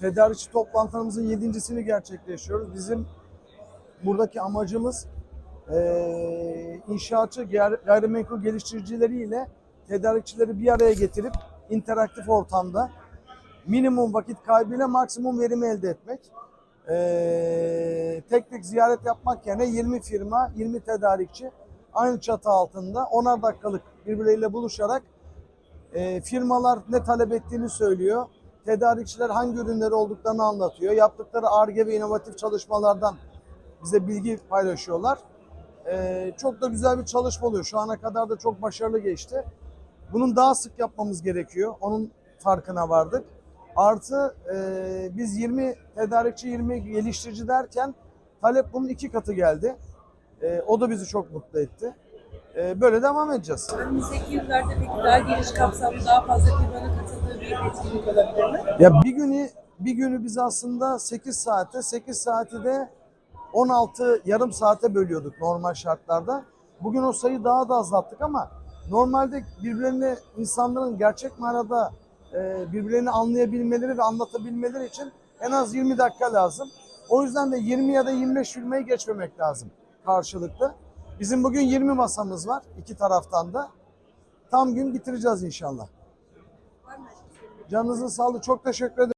tedarikçi toplantılarımızın yedincisini gerçekleştiriyoruz. Bizim buradaki amacımız eee inşaatçı gayri- gayrimenkul geliştiricileriyle tedarikçileri bir araya getirip interaktif ortamda minimum vakit kaybıyla maksimum verimi elde etmek. Eee, tek tek ziyaret yapmak yerine 20 firma, 20 tedarikçi aynı çatı altında 10'ar dakikalık birbirleriyle buluşarak e, firmalar ne talep ettiğini söylüyor. Tedarikçiler hangi ürünleri olduklarını anlatıyor. Yaptıkları ARGE ve inovatif çalışmalardan bize bilgi paylaşıyorlar. E, çok da güzel bir çalışma oluyor. Şu ana kadar da çok başarılı geçti. Bunun daha sık yapmamız gerekiyor. Onun farkına vardık. Artı e, biz 20 tedarikçi, 20 geliştirici derken talep bunun iki katı geldi. E, o da bizi çok mutlu etti. E, böyle devam edeceğiz. Önümüzdeki yıllarda peki daha geniş kapsamlı, daha fazla firmanın katıldığı bir etkinlik olabilir mi? Ya bir günü bir günü biz aslında 8 saate, 8 saati de 16 yarım saate bölüyorduk normal şartlarda. Bugün o sayıyı daha da azalttık ama normalde birbirlerini insanların gerçek manada e, birbirlerini anlayabilmeleri ve anlatabilmeleri için en az 20 dakika lazım. O yüzden de 20 ya da 25 filmeyi geçmemek lazım karşılıklı. Bizim bugün 20 masamız var iki taraftan da. Tam gün bitireceğiz inşallah. Canınızın sağlığı çok teşekkür ederim.